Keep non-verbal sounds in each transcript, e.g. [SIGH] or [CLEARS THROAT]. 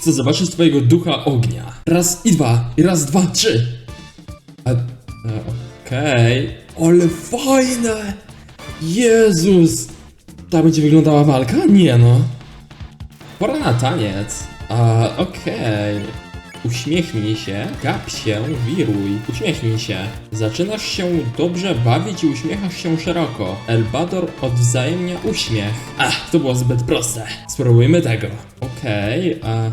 Chcę zobaczyć twojego ducha ognia. Raz i dwa, i raz, dwa, trzy. A, e, Okej. Ale fajne! Jezus! Tak będzie wyglądała walka? Nie no. Pora na taniec. A, okej. Uśmiechnij się, gap się, wiruj. Uśmiechnij się. Zaczynasz się dobrze bawić i uśmiechasz się szeroko. Elbador odwzajemnia uśmiech. Ach, to było zbyt proste. Spróbujmy tego. Okej, a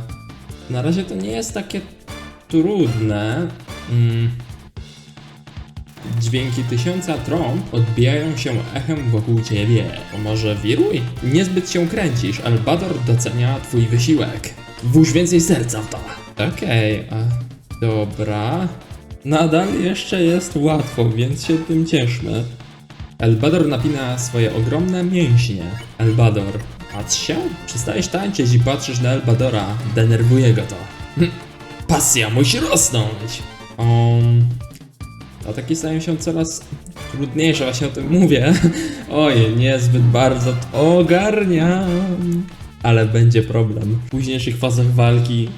na razie to nie jest takie trudne. Mm. Dźwięki tysiąca trąb odbijają się echem wokół ciebie. Może wiruj? Niezbyt się kręcisz, Albador docenia twój wysiłek. Włóż więcej serca w to. Okej, a dobra. Nadal jeszcze jest łatwo, więc się tym cieszmy. Elbador napina swoje ogromne mięśnie. Elbador, patrz się? Przestajesz tańczyć i patrzysz na Elbadora. Denerwuje go to. Hm, Pasja musi rosnąć. Um, Ataki stają się coraz trudniejsze, właśnie o tym mówię. [LAUGHS] Oj, niezbyt bardzo to ogarniam. Ale będzie problem. W późniejszych fazach walki.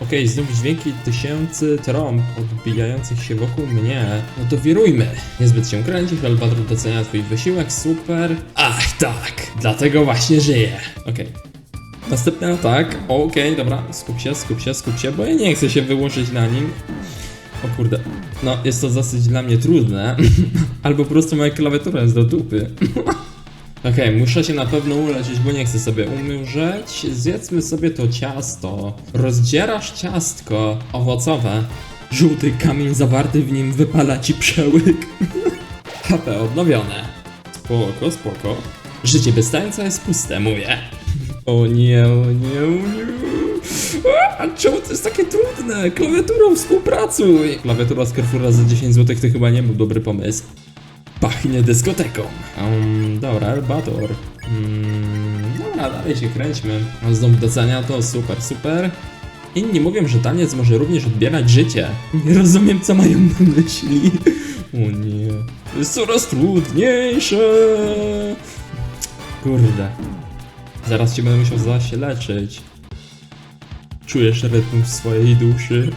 Okej, znów dźwięki tysięcy trąb odbijających się wokół mnie. No to wirujmy. Niezbyt się kręcisz, Albatros docenia twój wysiłek, super. Ach tak, dlatego właśnie żyję. Okej. Następny atak. Okej, dobra, skup się, skup się, skup się, bo ja nie chcę się wyłączyć na nim. O kurde. No, jest to dosyć dla mnie trudne. [LAUGHS] Albo po prostu moja klawiatura jest do dupy. [LAUGHS] Okej, muszę się na pewno uleczyć, bo nie chcę sobie umrzeć. Zjedzmy sobie to ciasto. Rozdzierasz ciastko owocowe. Żółty kamień zawarty w nim wypala ci przełyk. [LAUGHS] HP odnowione. Spoko, spoko. Życie bez tańca jest puste, mówię. [LAUGHS] O nie, o nie, o nie. A czemu to jest takie trudne? Klawiaturą współpracuj! Klawiatura z Carrefoura za 10 zł to chyba nie był dobry pomysł. Pachnie dyskoteką. Um, dobra, Elbator. Mm, dobra, dalej się kręćmy. Znowu docenia to, super, super. Inni mówią, że taniec może również odbierać życie. Nie rozumiem, co mają na myśli. O nie. Jest coraz trudniejsze. Kurde. Zaraz cię będę musiał zaś leczyć. Czujesz rytm w swojej duszy.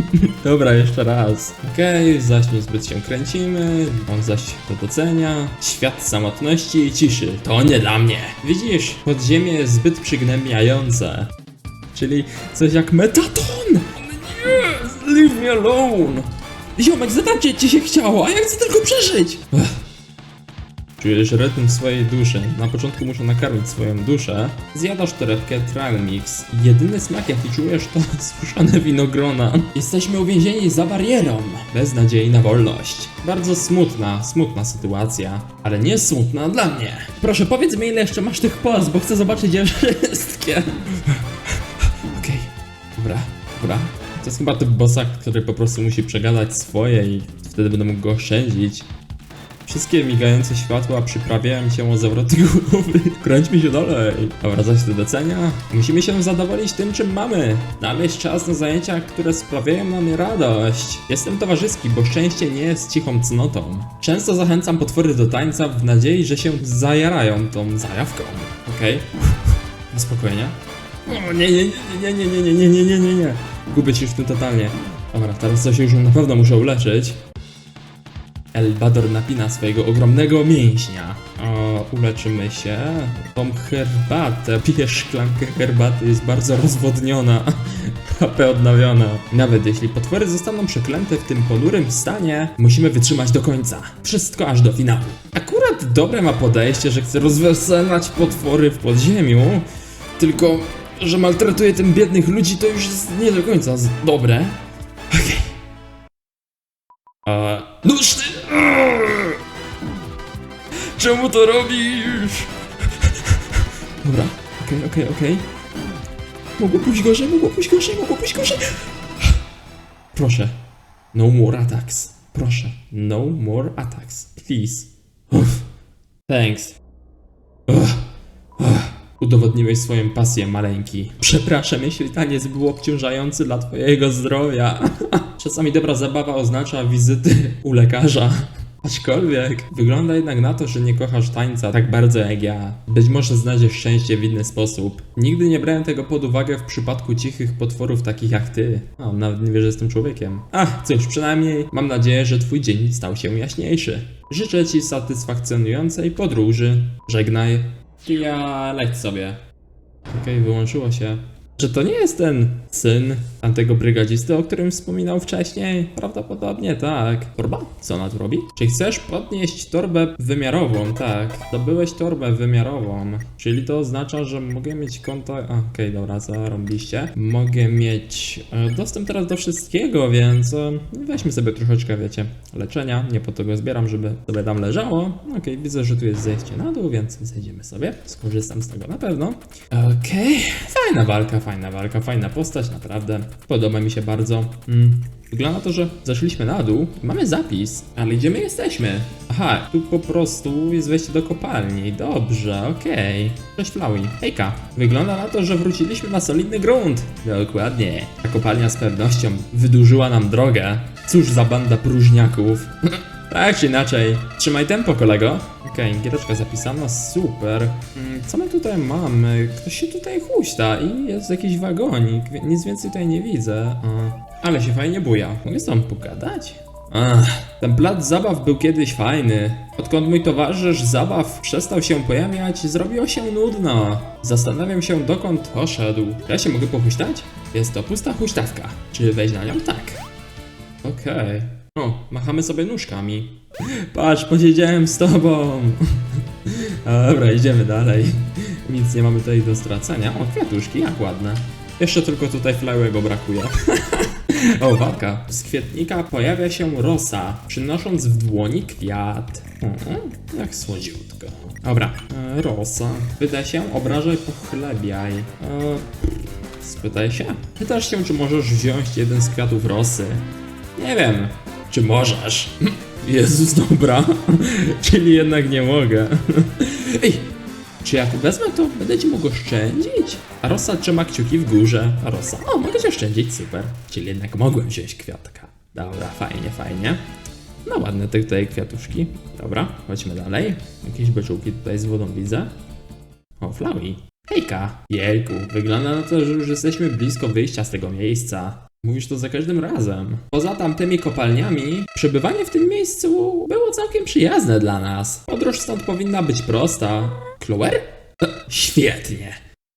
[LAUGHS] Dobra, jeszcze raz. Okej, zaś niezbyt się kręcimy, on zaś to docenia. Świat samotności i ciszy, to nie dla mnie. Widzisz, podziemie jest zbyt przygnębiające. Czyli coś jak metaton! Nie, leave me alone! Ziomek, zatańczyć ci się chciało, a ja chcę tylko przeżyć! Ech. Czujesz rytm swojej duszy. Na początku muszę nakarmić swoją duszę. Zjadasz torebkę Trial Mix. Jedyny smak jaki czujesz to [LAUGHS] suszone winogrona. Jesteśmy uwięzieni za barierą. Bez nadziei na wolność. Bardzo smutna, smutna sytuacja. Ale nie smutna dla mnie. Proszę powiedz mi ile jeszcze masz tych poz, bo chcę zobaczyć je [LAUGHS] wszystkie. Okej, dobra, dobra. To jest chyba typ bossa, który po prostu musi przegadać swoje i wtedy będę mógł go oszczędzić. Wszystkie migające światła przyprawiają cię o zawroty głowy. Kręćmy się dalej. Dobra, zaś do docenia. Musimy się zadowolić tym, czym mamy. Znaleźć czas na zajęcia, które sprawiają nam radość. Jestem towarzyski, bo szczęście nie jest cichą cnotą. Często zachęcam potwory do tańca w nadziei, że się zajarają tą zajawką. Okej. Okay. Spokojnie. O, nie, nie, nie, nie, nie, nie, nie, nie, nie, nie, nie. Gubię się już w tym totalnie. Dobra, teraz się już na pewno muszę uleczyć. Elbador napina swojego ogromnego mięśnia. O, uleczymy się. Tą herbatę, pijesz szklankę herbaty, jest bardzo rozwodniona. [LAUGHS] HP odnowiona. Nawet jeśli potwory zostaną przeklęte w tym ponurym stanie, musimy wytrzymać do końca. Wszystko aż do finału. Akurat dobre ma podejście, że chce rozweselać potwory w podziemiu, tylko że maltretuje tym biednych ludzi, to już jest nie do końca dobre. Okej. A... Nóż ty! Czemu to robisz? Dobra, okej, okej, okej. Mogło pójść gorzej, mogło pójść gorzej, mogło pójść gorzej. Proszę. No more attacks. Proszę. No more attacks. Please. Uff. Thanks. Udowodniłeś swoją pasję, maleńki. Przepraszam, jeśli taniec był obciążający dla twojego zdrowia. [LAUGHS] Czasami dobra zabawa oznacza wizyty u lekarza. Aczkolwiek wygląda jednak na to, że nie kochasz tańca tak bardzo jak ja. Być może znajdziesz szczęście w inny sposób. Nigdy nie brałem tego pod uwagę w przypadku cichych potworów takich jak ty. O, nawet nie wierzę, że jestem człowiekiem. Ach, cóż, przynajmniej mam nadzieję, że twój dzień stał się jaśniejszy. Życzę ci satysfakcjonującej podróży. Żegnaj. Ja leć sobie. Okej, wyłączyło się. Że to nie jest ten syn tamtego brygadzisty, o którym wspominał wcześniej? Prawdopodobnie tak. Torba? Co ona tu robi? Czy chcesz podnieść torbę wymiarową? Tak. Zdobyłeś torbę wymiarową. Czyli to oznacza, że mogę mieć kontakt... Okej, dobra, zarobiliście. Mogę mieć e, dostęp teraz do wszystkiego, więc e, weźmy sobie troszeczkę, wiecie, leczenia. Nie po to go zbieram, żeby sobie tam leżało. Okej, widzę, że tu jest zejście na dół, więc zejdziemy sobie. Skorzystam z tego na pewno. Okej, fajna walka, fajna walka, fajna postać, naprawdę. Podoba mi się bardzo. Mm. Wygląda na to, że zeszliśmy na dół. Mamy zapis, ale gdzie my jesteśmy? Aha, tu po prostu jest wejście do kopalni. Dobrze, okej. Cześć Flowey. Hejka. Wygląda na to, że wróciliśmy na solidny grunt. Dokładnie. Ta kopalnia z pewnością wydłużyła nam drogę. Cóż za banda próżniaków. Tak czy inaczej. Trzymaj tempo, kolego. Okej, giereczka zapisana, super. Mm, Co my tutaj mamy? Ktoś się tutaj huśta i jest jakiś wagonik, nic więcej tutaj nie widzę. Ale się fajnie buja. Mogę z tobą pogadać? Ach, ten plac zabaw był kiedyś fajny. Odkąd mój towarzysz zabaw przestał się pojawiać, zrobiło się nudno. Zastanawiam się, dokąd poszedł. Ja się mogę pohuśtać? Jest to pusta huśtawka. Czy wejść na nią? Tak. Okej. O, machamy sobie nóżkami. Patrz, posiedziałem z tobą. Dobra, idziemy dalej. Nic nie mamy tutaj do stracenia. O, kwiatuszki, jak ładne. Jeszcze tylko tutaj flałego brakuje. o, walka. Z kwietnika pojawia się rosa, przynosząc w dłoni kwiat. Mhm, jak słodziutko. Dobra, e, rosa. Pyta się, obrażaj, pochlebiaj. E, spytaj się. Pytasz się, czy możesz wziąć jeden z kwiatów rosy. Nie wiem, czy możesz. Jezus, dobra. Czyli jednak nie mogę. Ej, czy jak wezmę, to będę ci mógł oszczędzić? A Rosa trzyma kciuki w górze. A Rosa, o, mogę ci oszczędzić, super. Czyli jednak mogłem wziąć kwiatka. Dobra, fajnie, fajnie. No ładne te tutaj kwiatuszki. Dobra, chodźmy dalej. Jakieś beczułki tutaj z wodą widzę. O, Flowey. Hejka. Jejku, wygląda na to, że już jesteśmy blisko wyjścia z tego miejsca. Mówisz to za każdym razem. Poza tamtymi kopalniami, przebywanie w tym miejscu było całkiem przyjazne dla nas. Podróż stąd powinna być prosta. Chloer? E, Świetnie.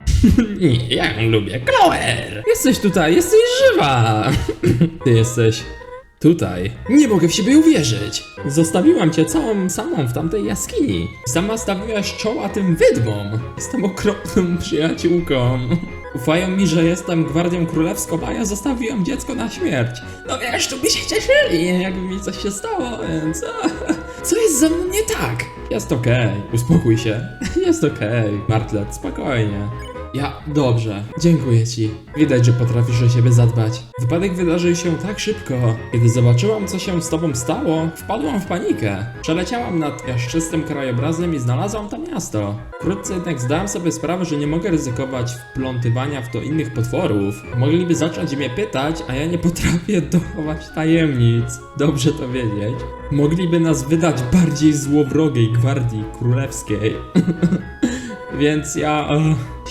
[LAUGHS] Nie, ja ją lubię. Chloer! Jesteś tutaj, jesteś żywa! [LAUGHS] Ty jesteś tutaj. Nie mogę w siebie uwierzyć. Zostawiłam cię całą samą w tamtej jaskini. Sama stawiłaś czoła tym wydmom. Jestem okropną przyjaciółką. [LAUGHS] Ufają mi, że jestem gwardią królewską, a ja zostawiłam dziecko na śmierć. No wiesz, tu by się cieszyli, jakby mi coś się stało, więc... [LAUGHS] Co jest ze mną nie tak? Jest okej, uspokój się. [LAUGHS] Jest okej, Martlet, spokojnie. Ja, dobrze, dziękuję ci. Widać, że potrafisz o siebie zadbać. Wypadek wydarzył się tak szybko. Kiedy zobaczyłam, co się z tobą stało, wpadłam w panikę. Przeleciałam nad piaszczystym krajobrazem i znalazłam to miasto. Wkrótce jednak zdałam sobie sprawę, że nie mogę ryzykować wplątywania w to innych potworów. Mogliby zacząć mnie pytać, a ja nie potrafię [LAUGHS] dochować tajemnic. Dobrze to wiedzieć. Mogliby nas wydać bardziej złowrogiej gwardii królewskiej. [LAUGHS] Więc ja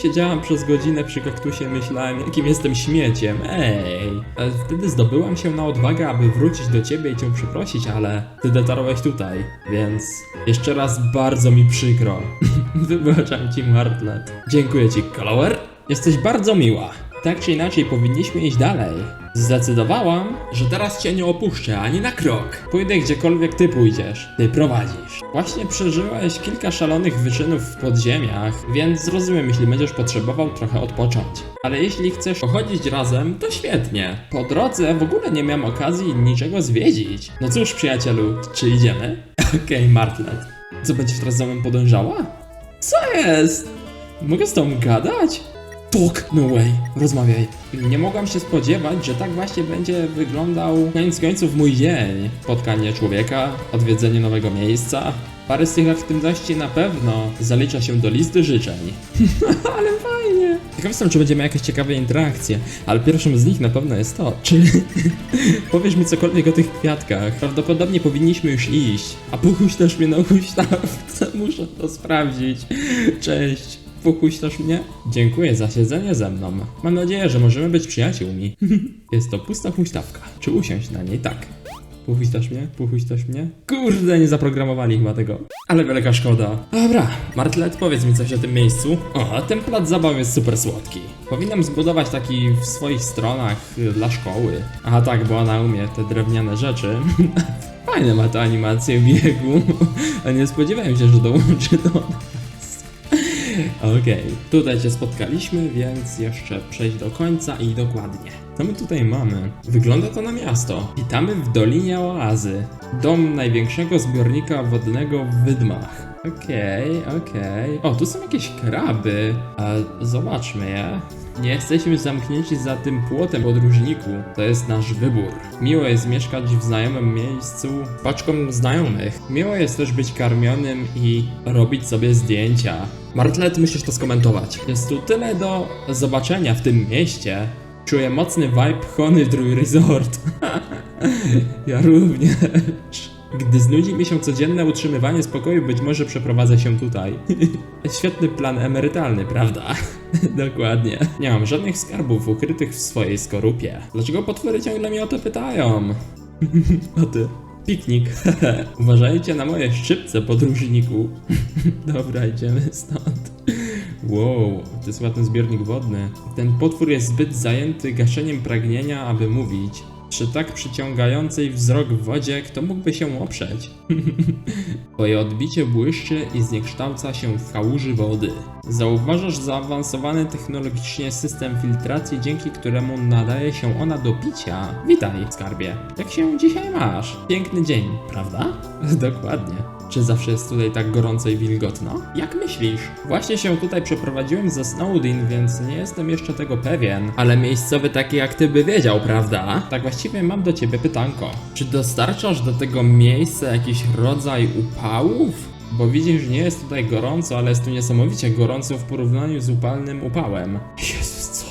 siedziałam przez godzinę przy kaktusie, myślałem, jakim jestem śmieciem. Ej! Wtedy zdobyłam się na odwagę, aby wrócić do ciebie i cię przeprosić, ale ty dotarłeś tutaj, więc jeszcze raz bardzo mi przykro. [LAUGHS] Wybaczam ci, Martlet. Dziękuję ci, Color. Jesteś bardzo miła. Tak czy inaczej, powinniśmy iść dalej. Zdecydowałam, że teraz cię nie opuszczę ani na krok. Pójdę gdziekolwiek ty pójdziesz. Ty prowadzisz. Właśnie przeżyłeś kilka szalonych wyczynów w podziemiach, więc zrozumiem, jeśli będziesz potrzebował trochę odpocząć. Ale jeśli chcesz pochodzić razem, to świetnie. Po drodze w ogóle nie miałem okazji niczego zwiedzić. No cóż, przyjacielu, czy idziemy? [LAUGHS] Okej, Martlet. Co, będziesz teraz za mną podążała? Co jest? Mogę z tobą gadać? Fuck, no way, rozmawiaj. Nie mogłam się spodziewać, że tak właśnie będzie wyglądał koniec końców mój dzień. Spotkanie człowieka, odwiedzenie nowego miejsca. Parę z tych aktywności na pewno zalicza się do listy życzeń. [LAUGHS] ale fajnie! Ciekaw jestem, czy będziemy jakieś ciekawe interakcje, ale pierwszą z nich na pewno jest to, czy [LAUGHS] powiesz mi cokolwiek o tych kwiatkach. Prawdopodobnie powinniśmy już iść, a pochuśtasz mnie na huśtawce, [LAUGHS] muszę to sprawdzić. Cześć. Pochuśtasz mnie? Dziękuję za siedzenie ze mną. Mam nadzieję, że możemy być przyjaciółmi. [LAUGHS] Jest to pusta huśtawka. Czy usiąść na niej? Tak. Puchuśtasz mnie? Puchuśtasz mnie? Kurde, nie zaprogramowali chyba tego. Ale wielka szkoda. Dobra, Martlet, powiedz mi coś o tym miejscu. O, ten plac zabaw jest super słodki. Powinnam zbudować taki w swoich stronach y, dla szkoły. Aha, tak, bo ona umie te drewniane rzeczy. [LAUGHS] Fajne ma to animacje biegu. [LAUGHS] A nie spodziewałem się, że dołączy do [LAUGHS] Okej, tutaj się spotkaliśmy, więc jeszcze przejść do końca i dokładnie. Co my tutaj mamy? Wygląda to na miasto. Witamy w Dolinie Oazy. Dom największego zbiornika wodnego w Wydmach. Okej, okej. O, tu są jakieś kraby. A, zobaczmy je. Nie jesteśmy zamknięci za tym płotem podróżniku. To jest nasz wybór. Miło jest mieszkać w znajomym miejscu paczką znajomych. Miło jest też być karmionym i robić sobie zdjęcia. Martlet, musisz to skomentować. Jest tu tyle do zobaczenia w tym mieście. Czuję mocny vibe Honey Resort. [LAUGHS] ja również. Gdy znudzi mi się codzienne utrzymywanie spokoju, być może przeprowadzę się tutaj. [LAUGHS] Świetny plan emerytalny, prawda? [LAUGHS] Dokładnie. Nie mam żadnych skarbów ukrytych w swojej skorupie. Dlaczego potwory ciągle mnie o to pytają? [LAUGHS] o ty. Piknik. Uważajcie na moje szczypce, podróżniku. Dobra, idziemy stąd. Wow, to jest ładny zbiornik wodny. Ten potwór jest zbyt zajęty gaszeniem pragnienia, aby mówić. Przy tak przyciągającej wzrok wodzie, kto mógłby się oprzeć? [LAUGHS] Twoje odbicie błyszczy i zniekształca się w kałuży wody. Zauważasz zaawansowany technologicznie system filtracji, dzięki któremu nadaje się ona do picia. Witaj, skarbie. Jak się dzisiaj masz? Piękny dzień, prawda? [LAUGHS] Dokładnie. Czy zawsze jest tutaj tak gorąco i wilgotno? Jak myślisz? Właśnie się tutaj przeprowadziłem ze Snowdin, więc nie jestem jeszcze tego pewien. Ale miejscowy taki jak ty by wiedział, prawda? Tak właściwie mam do ciebie pytanko. Czy dostarczasz do tego miejsca jakiś rodzaj upałów? Bo widzisz, że nie jest tutaj gorąco, ale jest tu niesamowicie gorąco w porównaniu z upalnym upałem. Jezus, co?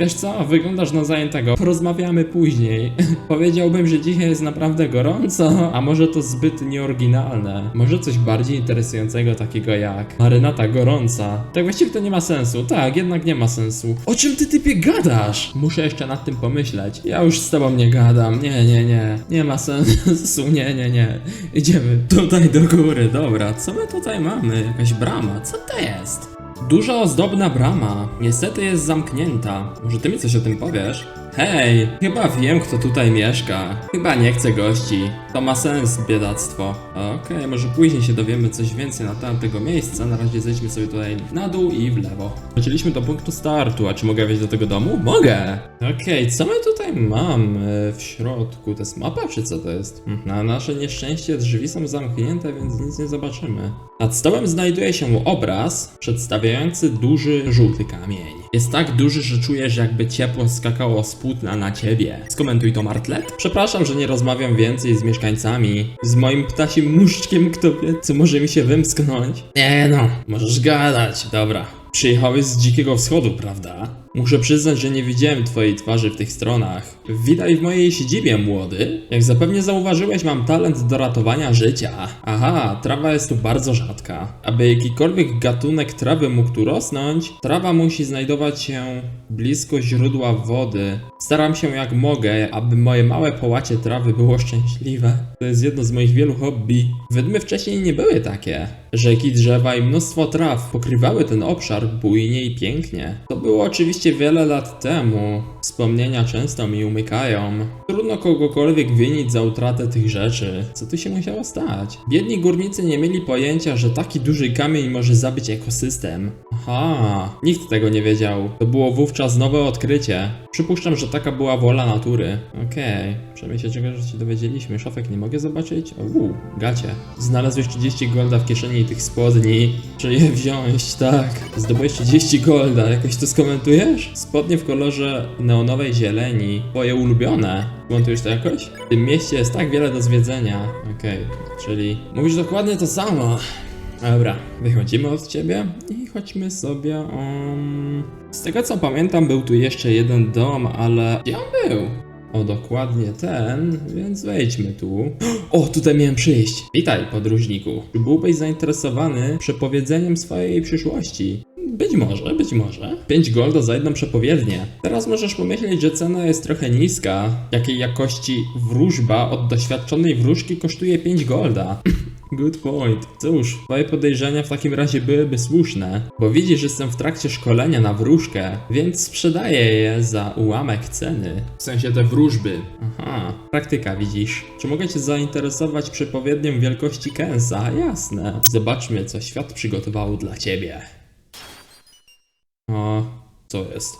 Wiesz co, wyglądasz na zajętego. Porozmawiamy później. [LAUGHS] Powiedziałbym, że dzisiaj jest naprawdę gorąco, a może to zbyt nieoryginalne. Może coś bardziej interesującego takiego jak marynata gorąca. Tak właściwie to nie ma sensu. Tak, jednak nie ma sensu. O czym ty typie gadasz? Muszę jeszcze nad tym pomyśleć. Ja już z tobą nie gadam. Nie, nie, nie. Nie ma sensu. [LAUGHS] Nie, nie, nie. Idziemy tutaj do góry. Dobra, co my tutaj mamy? Jakaś brama. Co to jest? Duża ozdobna brama. Niestety jest zamknięta. Może ty mi coś o tym powiesz? Hej, chyba wiem, kto tutaj mieszka. Chyba nie chce gości. To ma sens, biedactwo. Okej, może później się dowiemy coś więcej na temat tego miejsca. Na razie zejdźmy sobie tutaj na dół i w lewo. Wróciliśmy do punktu startu, a czy mogę wejść do tego domu? Mogę! Okej, co my tutaj mamy w środku? To jest mapa, czy co to jest? Hm, Na nasze nieszczęście drzwi są zamknięte, więc nic nie zobaczymy. Nad stołem znajduje się obraz przedstawiający duży, żółty kamień. Jest tak duży, że czujesz jakby ciepło skakało z płótna na ciebie. Skomentuj to Martlet. Przepraszam, że nie rozmawiam więcej z mieszkańcami. Z moim ptasim muszczkiem, kto wie, co może mi się wymsknąć. Nie no, możesz gadać. Dobra. Przyjechałeś z dzikiego wschodu, prawda? Muszę przyznać, że nie widziałem twojej twarzy w tych stronach. Witaj w mojej siedzibie, młody. Jak zapewne zauważyłeś, mam talent do ratowania życia. Aha, trawa jest tu bardzo rzadka. Aby jakikolwiek gatunek trawy mógł tu rosnąć, trawa musi znajdować się blisko źródła wody. Staram się jak mogę, aby moje małe połacie trawy było szczęśliwe. To jest jedno z moich wielu hobby. Wydmy wcześniej nie były takie. Rzeki, drzewa i mnóstwo traw pokrywały ten obszar bujnie i pięknie. To było oczywiście wiele lat temu. Wspomnienia często mi umykają. Trudno kogokolwiek winić za utratę tych rzeczy. Co tu się musiało stać? Biedni górnicy nie mieli pojęcia, że taki duży kamień może zabić ekosystem. Aha, nikt tego nie wiedział. To było wówczas nowe odkrycie. Przypuszczam, że taka była wola natury. Okej, przynajmniej się czegoś się dowiedzieliśmy. Szafek nie mogę zobaczyć? Uuu, gacie. Znalazłeś 30 golda w kieszeni tych spodni. Czy je wziąć? Tak. Zdobyłeś 30 golda. Jakoś to skomentujesz? Widzisz? Spodnie w kolorze neonowej zieleni. Twoje ulubione. Montujesz to jakoś? W tym mieście jest tak wiele do zwiedzenia. Okej, czyli mówisz dokładnie to samo. Dobra, wychodzimy od ciebie i chodźmy sobie um... Z tego co pamiętam był tu jeszcze jeden dom, ale... Gdzie on był? O, dokładnie ten, więc wejdźmy tu. O, tutaj miałem przyjść. Witaj, podróżniku. Czy byłbyś zainteresowany przepowiedzeniem swojej przyszłości? Być może, być może. 5 golda za jedną przepowiednię. Teraz możesz pomyśleć, że cena jest trochę niska. Jakiej jakości wróżba od doświadczonej wróżki kosztuje 5 golda. [LAUGHS] Good point. Cóż, twoje podejrzenia w takim razie byłyby słuszne, bo widzisz, że jestem w trakcie szkolenia na wróżkę, więc sprzedaję je za ułamek ceny. W sensie te wróżby. Aha, praktyka widzisz. Czy mogę cię zainteresować przepowiednią wielkości Kensa? Jasne. Zobaczmy, co świat przygotował dla ciebie. O, co jest?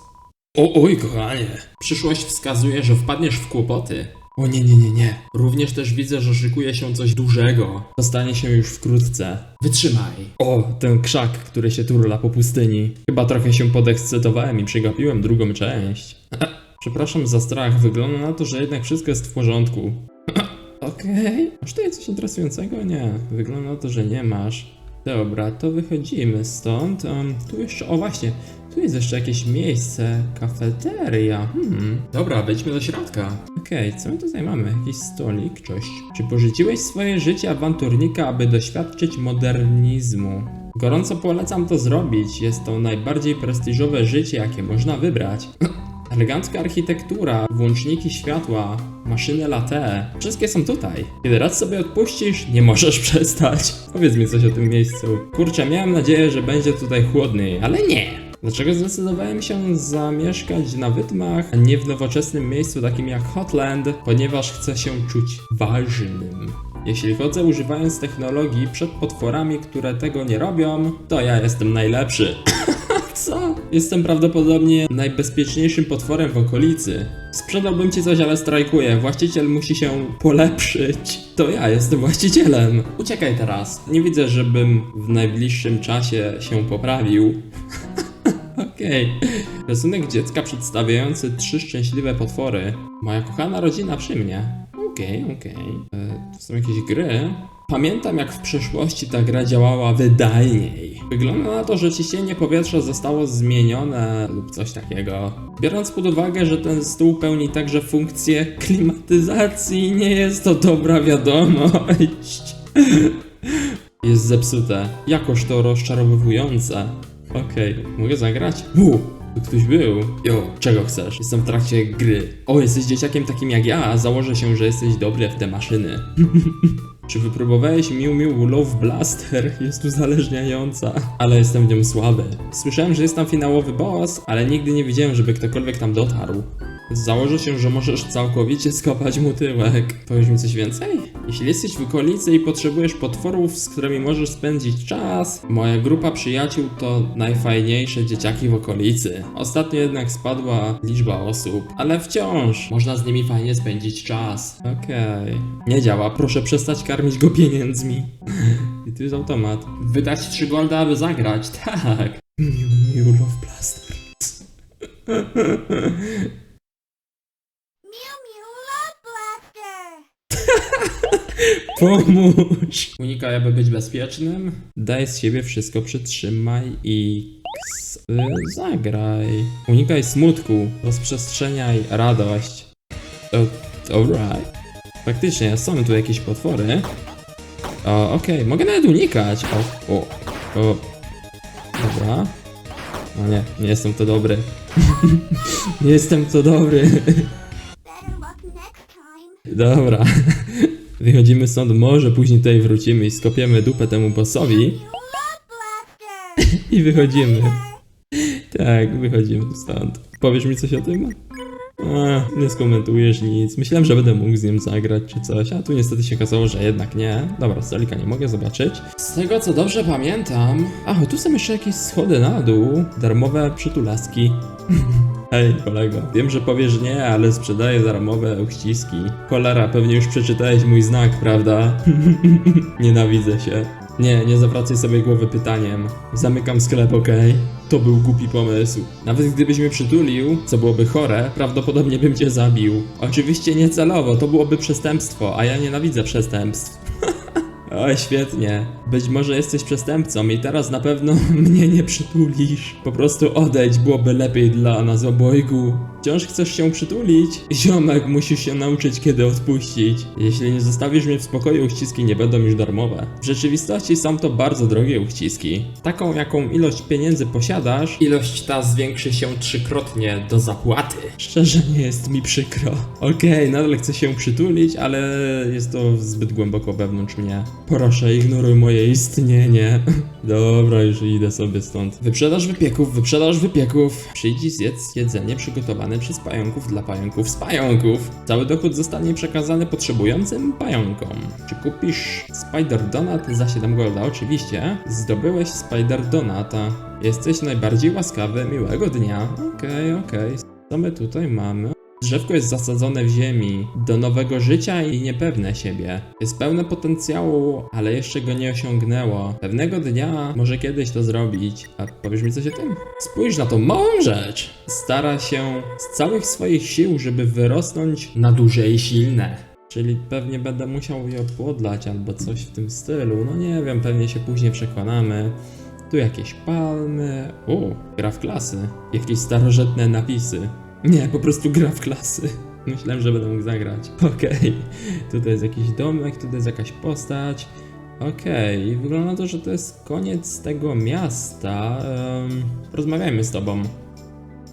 O, oj, kochanie. Przyszłość wskazuje, że wpadniesz w kłopoty. O nie, nie, nie, nie. Również też widzę, że szykuje się coś dużego. To stanie się już wkrótce. Wytrzymaj. O, ten krzak, który się turla po pustyni. Chyba trochę się podekscytowałem i przegapiłem drugą część. [LAUGHS] Przepraszam za strach. Wygląda na to, że jednak wszystko jest w porządku. [LAUGHS] Okej. Masz tutaj coś interesującego? Nie. Wygląda na to, że nie masz. Dobra, to wychodzimy stąd. Um, tu jeszcze, o właśnie, tu jest jeszcze jakieś miejsce, kafeteria. Hmm. Dobra, wejdźmy do środka. Okej, co my tutaj mamy? Jakiś stolik, cześć. Czy porzuciłeś swoje życie awanturnika, aby doświadczyć modernizmu? Gorąco polecam to zrobić. Jest to najbardziej prestiżowe życie, jakie można wybrać. [CLEARS THROAT] Elegancka architektura, włączniki światła, maszyny latte. Wszystkie są tutaj. Kiedy raz sobie odpuścisz, nie możesz [LAUGHS] przestać. Powiedz mi coś o tym miejscu. Kurczę, miałem nadzieję, że będzie tutaj chłodniej, ale nie. Dlaczego zdecydowałem się zamieszkać na Wydmach, a nie w nowoczesnym miejscu takim jak Hotland? Ponieważ chcę się czuć ważnym. Jeśli chodzę używając technologii przed potworami, które tego nie robią, to ja jestem najlepszy. [COUGHS] Co? Jestem prawdopodobnie najbezpieczniejszym potworem w okolicy. Sprzedałbym ci coś, ale strajkuję. Właściciel musi się polepszyć. To ja jestem właścicielem. Uciekaj teraz. Nie widzę, żebym w najbliższym czasie się poprawił. [LAUGHS] Okej. Rysunek dziecka przedstawiający trzy szczęśliwe potwory. Moja kochana rodzina przy mnie. Okej, okej. E, To są jakieś gry. Pamiętam jak w przeszłości ta gra działała wydajniej. Wygląda na to, że ciśnienie powietrza zostało zmienione lub coś takiego. Biorąc pod uwagę, że ten stół pełni także funkcję klimatyzacji, nie jest to dobra wiadomość. [LAUGHS] Jest zepsute. Jakoż to rozczarowujące. Okej, mogę zagrać? U, tu ktoś był. Jo, czego chcesz? Jestem w trakcie gry. O, jesteś dzieciakiem takim jak ja, założę się, że jesteś dobry w te maszyny. [LAUGHS] Czy wypróbowałeś Miu Miu Love Blaster? Jest uzależniająca, ale jestem w nią słaby. Słyszałem, że jest tam finałowy boss, ale nigdy nie widziałem, żeby ktokolwiek tam dotarł. Założę się, że możesz całkowicie skopać mu tyłek. Powiesz mi coś więcej? Jeśli jesteś w okolicy i potrzebujesz potworów, z którymi możesz spędzić czas, moja grupa przyjaciół to najfajniejsze dzieciaki w okolicy. Ostatnio jednak spadła liczba osób, ale wciąż można z nimi fajnie spędzić czas. Okej. Nie działa, proszę przestać karmić go pieniędzmi. [LAUGHS] I tu jest automat. Wydać 3 golda, aby zagrać, [LAUGHS] tak. Miu, miu, love. [LAUGHS] Mew Mew Love Blaster! [LAUGHS] Pomóż! Unikaj, aby być bezpiecznym. Daj z siebie wszystko, przytrzymaj i ks- y, zagraj. Unikaj smutku, rozprzestrzeniaj radość. O, alright. Faktycznie, są tu jakieś potwory. O, okej, mogę nawet unikać. O, o, o. Dobra. No nie, nie jestem to dobry. [LAUGHS] nie jestem to dobry. Better luck next time. Dobra. [LAUGHS] Wychodzimy stąd, może później tutaj wrócimy i skopiemy dupę temu bossowi [LAUGHS] i wychodzimy. Tak, wychodzimy stąd. Powiesz mi coś o tym? Nie skomentujesz nic. Myślałem, że będę mógł z nim zagrać czy coś, a tu niestety się okazało, że jednak nie. Dobra, stolika nie mogę zobaczyć. Z tego co dobrze pamiętam... Ach, tu są jeszcze jakieś schody na dół. Darmowe przytulaski. [LAUGHS] Hej, kolego. Wiem, że powiesz nie, ale sprzedaję darmowe uściski. Cholera, pewnie już przeczytałeś mój znak, prawda? [LAUGHS] Nienawidzę się. Nie, nie zawracaj sobie głowy pytaniem. Zamykam sklep, okej? To był głupi pomysł. Nawet gdybyś mnie przytulił, co byłoby chore, prawdopodobnie bym cię zabił. Oczywiście nie celowo, to byłoby przestępstwo, a ja nienawidzę przestępstw. Oj, świetnie. Być może jesteś przestępcą i teraz na pewno [LAUGHS] mnie nie przytulisz. Po prostu odejdź, byłoby lepiej dla nas obojgu. Wciąż chcesz się przytulić? Ziomek, musisz się nauczyć kiedy odpuścić. Jeśli nie zostawisz mnie w spokoju, uściski nie będą już darmowe. W rzeczywistości są to bardzo drogie uściski. Taką jaką ilość pieniędzy posiadasz, ilość ta zwiększy się trzykrotnie do zapłaty. Szczerze nie jest mi przykro. Okej, nadal chcę się przytulić, ale jest to zbyt głęboko wewnątrz mnie. Proszę, ignoruj moje istnienie. [LAUGHS] Dobra, już idę sobie stąd. Wyprzedaż wypieków, wyprzedaż wypieków. Przyjdź zjedz jedzenie przygotowane przez pająków dla pająków z pająków. Cały dochód zostanie przekazany potrzebującym pająkom. Czy kupisz Spider Donut za 7 golda? Oczywiście. Zdobyłeś Spider Donata. Jesteś najbardziej łaskawy, miłego dnia. Okej, okej. Co my tutaj mamy? Drzewko jest zasadzone w ziemi, do nowego życia i niepewne siebie. Jest pełne potencjału, ale jeszcze go nie osiągnęło. Pewnego dnia może kiedyś to zrobić. A powiesz mi coś o tym? Spójrz na tą małą rzecz! Stara się z całych swoich sił, żeby wyrosnąć na duże i silne. Czyli pewnie będę musiał je opłodlać albo coś w tym stylu. No nie wiem, pewnie się później przekonamy. Tu jakieś palmy. O, gra w klasy. Jakieś starożytne napisy. Nie, po prostu gra w klasy. Myślałem, że będę mógł zagrać. Okej. Tutaj jest jakiś domek, tutaj jest jakaś postać. Okej, i wygląda to, że to jest koniec tego miasta. Um, rozmawiajmy z tobą.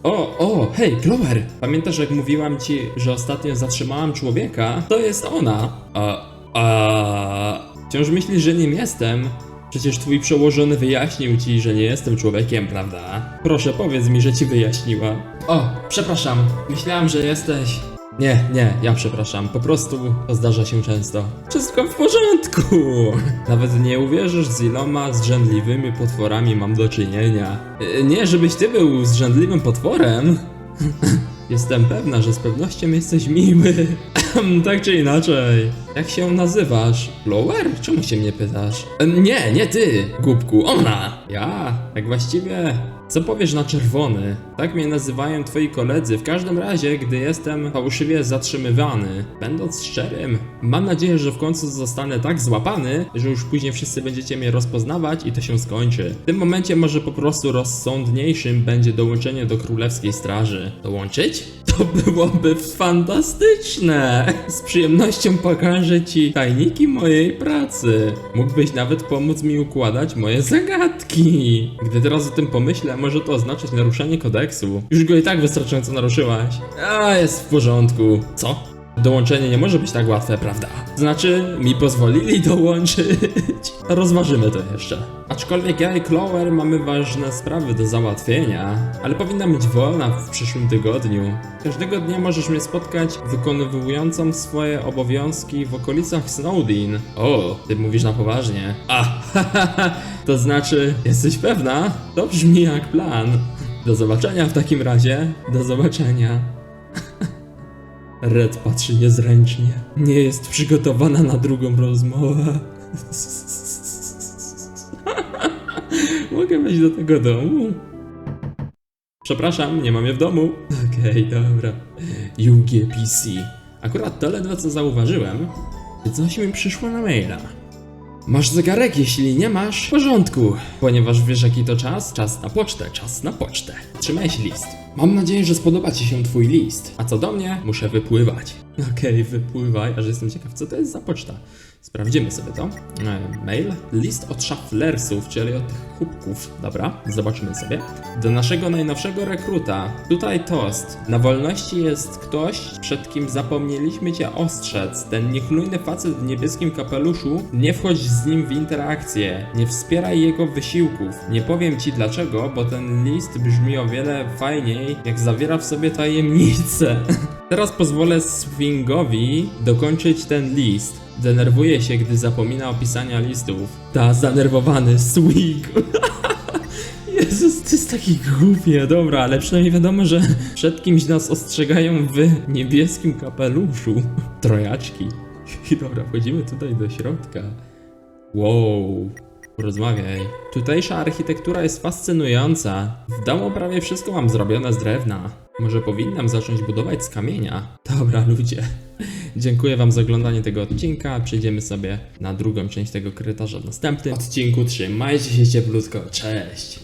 O, o, hej, Clover! Pamiętasz, jak mówiłam ci, że ostatnio zatrzymałam człowieka? To jest ona. A, a... Wciąż myślisz, że nim jestem? Przecież twój przełożony wyjaśnił ci, że nie jestem człowiekiem, prawda? Proszę, powiedz mi, że ci wyjaśniła. O, przepraszam. Myślałam, że jesteś... Nie, nie, ja przepraszam. Po prostu to zdarza się często. Wszystko w porządku! [LAUGHS] Nawet nie uwierzysz, z iloma zrzędliwymi potworami mam do czynienia. E, Nie, żebyś ty był zrzędliwym potworem. [LAUGHS] Jestem pewna, że z pewnością jesteś miły. tak czy inaczej. Jak się nazywasz? Lower? Czemu się mnie pytasz? E, Nie, nie ty, głupku, ona! Ja, tak właściwie. Co powiesz na czerwony? Tak mnie nazywają twoi koledzy. W każdym razie, gdy jestem fałszywie zatrzymywany. Będąc szczerym, mam nadzieję, że w końcu zostanę tak złapany, że już później wszyscy będziecie mnie rozpoznawać i to się skończy. W tym momencie może po prostu rozsądniejszym będzie dołączenie do królewskiej straży. Dołączyć? [LAUGHS] To byłoby fantastyczne! Z przyjemnością pokażę ci tajniki mojej pracy. Mógłbyś nawet pomóc mi układać moje zagadki. Gdy teraz o tym pomyślę, może to oznaczać naruszenie kodeksu. Już go i tak wystarczająco naruszyłaś. A, jest w porządku. Co? Dołączenie nie może być tak łatwe, prawda? Znaczy, mi pozwolili [LAUGHS] dołączyć. Rozważymy to jeszcze. Aczkolwiek ja i Clover mamy ważne sprawy do załatwienia, ale powinna być wolna w przyszłym tygodniu. Każdego dnia możesz mnie spotkać wykonywującą swoje obowiązki w okolicach Snowdin. O, ty mówisz na poważnie. A, [LAUGHS] to znaczy, jesteś pewna? To brzmi jak plan. Do zobaczenia w takim razie. Do zobaczenia. [LAUGHS] Red patrzy niezręcznie. Nie jest przygotowana na drugą rozmowę. [LAUGHS] Mogę wejść do tego domu? Przepraszam, nie mam je w domu. Okej, dobra. UGPC. Akurat to ledwo co zauważyłem. Coś mi przyszło na maila. Masz zegarek, jeśli nie masz, w porządku. Ponieważ wiesz jaki to czas? Czas na pocztę, czas na pocztę. Trzymaj się list. Mam nadzieję, że spodoba ci się twój list. A co do mnie, muszę wypływać. [LAUGHS] Okej, wypływaj, aż jestem ciekaw, co to jest za poczta. Sprawdzimy sobie to. E, mail. List od szaflersów, czyli od tych chłopków. Dobra, zobaczymy sobie. Do naszego najnowszego rekruta. Tutaj tost. Na wolności jest ktoś, przed kim zapomnieliśmy cię ostrzec. Ten niechlujny facet w niebieskim kapeluszu. Nie wchodź z nim w interakcję. Nie wspieraj jego wysiłków. Nie powiem ci dlaczego, bo ten list brzmi o wiele fajniej, jak zawiera w sobie tajemnicę. [LAUGHS] Teraz pozwolę Swingowi dokończyć ten list. Denerwuje się, gdy zapomina opisania listów. Ta, zanerwowany Swing. [LAUGHS] Jezus, to jest taki głupie, dobra, ale przynajmniej wiadomo, że przed kimś nas ostrzegają w niebieskim kapeluszu. Trojaczki. I [LAUGHS] dobra, wchodzimy tutaj do środka. Wow. Porozmawiaj. Tutejsza architektura jest fascynująca. W domu prawie wszystko mam zrobione z drewna. Może powinnam zacząć budować z kamienia? Dobra, ludzie. Dziękuję Wam za oglądanie tego odcinka. Przejdziemy sobie na drugą część tego korytarza w następnym odcinku. Trzymajcie się cieplutko. Cześć!